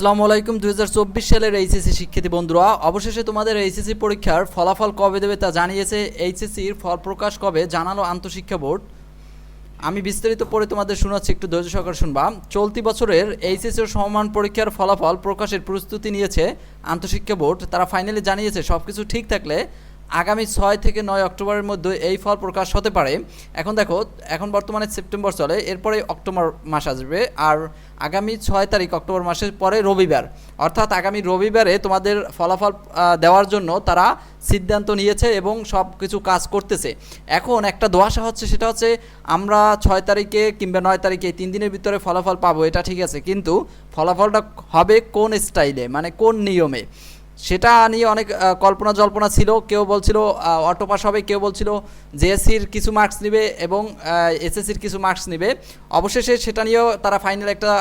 আসসালামু আলাইকুম, দুই সালের এইচএসসি শিক্ষার্থী বন্ধুরা। অবশেষে তোমাদের এইচএসসি পরীক্ষার ফলাফল কবে দেবে তা জানিয়েছে এইচএসসির ফল প্রকাশ কবে জানালো আন্তঃশিক্ষা বোর্ড। আমি বিস্তারিত পরে তোমাদের শোনাচ্ছি, একটু ধৈর্য সহকারে শুনবা। চলতি বছরের এইচএসসি সমমান পরীক্ষার ফলাফল প্রকাশের প্রস্তুতি নিয়েছে আন্তঃশিক্ষা বোর্ড। তারা ফাইনালি জানিয়েছে সব কিছু ঠিক থাকলে আগামী ছয় থেকে নয় অক্টোবরের মধ্যে এই ফল প্রকাশ হতে পারে। এখন দেখো, এখন বর্তমানে সেপ্টেম্বর চলে, এরপরে অক্টোবর মাস আসবে আর আগামী ছয় তারিখ অক্টোবর মাসের পরে রবিবার। অর্থাৎ আগামী রবিবারে তোমাদের ফলাফল দেওয়ার জন্য তারা সিদ্ধান্ত নিয়েছে এবং সব কিছু কাজ করতেছে। এখন একটা দোয়াশা হচ্ছে, সেটা হচ্ছে আমরা ছয় তারিখে কিংবা নয় তারিখে তিন দিনের ভিতরে ফলাফল পাবো, এটা ঠিক আছে। কিন্তু ফলাফলটা হবে কোন স্টাইলে মানে কোন নিয়মে? সেটা নিয়ে অনেক কল্পনা জল্পনা ছিল। কেউ বলছিল অটো পাস হবে, কেউ বলছিল জেএসসির কিছু মার্কস নেবে এবং এসএসসির কিছু মার্কস নেবে। অবশেষে সেটা নিয়েও তারা ফাইনাল একটা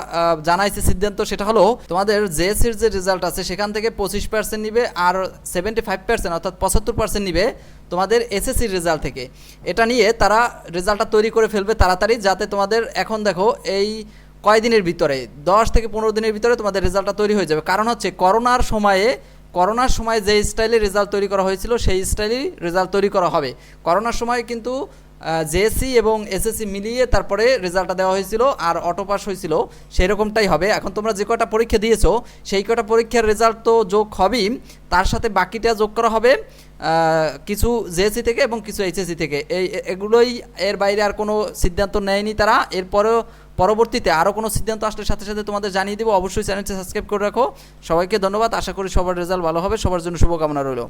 জানাইছে সিদ্ধান্ত। সেটা হলো, তোমাদের জেএসসির যে রেজাল্ট আছে, সেখান থেকে পঁচিশ পার্সেন্ট নিবে আর সেভেন্টি ফাইভ পার্সেন্ট অর্থাৎ পঁচাত্তর পার্সেন্ট নিবে তোমাদের এসএসসির রেজাল্ট থেকে। এটা নিয়ে তারা রেজাল্টটা তৈরি করে ফেলবে তাড়াতাড়ি, যাতে তোমাদের এখন দেখো এই কয়দিনের ভিতরে, দশ থেকে পনেরো দিনের ভিতরে তোমাদের রেজাল্টটা তৈরি হয়ে যাবে। কারণ হচ্ছে, করোনার সময়ে করোনার সময় যে স্টাইলে রেজাল্ট তৈরি করা হয়েছিল, সেই স্টাইলেই রেজাল্ট তৈরি করা হবে। করোনার সময় কিন্তু জেএসসি এবং এসএসসি মিলিয়ে তারপরে রেজাল্টটা দেওয়া হয়েছিল আর অটো পাস হয়েছিল সেই রকমটাই হবে। এখন তোমরা যে কটা পরীক্ষা দিয়েছ, সেই কটা পরীক্ষার রেজাল্ট তো যোগ হবেই। তার সাথে বাকিটা যোগ করা হবে কিছু জেএসসি থেকে এবং কিছু এইচএসসি থেকে। এই, এগুলোই এর বাইরে আর কোনো সিদ্ধান্ত নেয়নি তারা। এরপরেও পরবর্তীতে আরও কোনো সিদ্ধান্ত আসলে সাথে সাথে তোমাদের জানিয়ে দেবো। অবশ্যই চ্যানেলটি সাবস্ক্রাইব করে রাখো। সবাইকে ধন্যবাদ। আশা করি সবার রেজাল্ট ভালো হবে। সবার জন্য শুভকামনা রইল।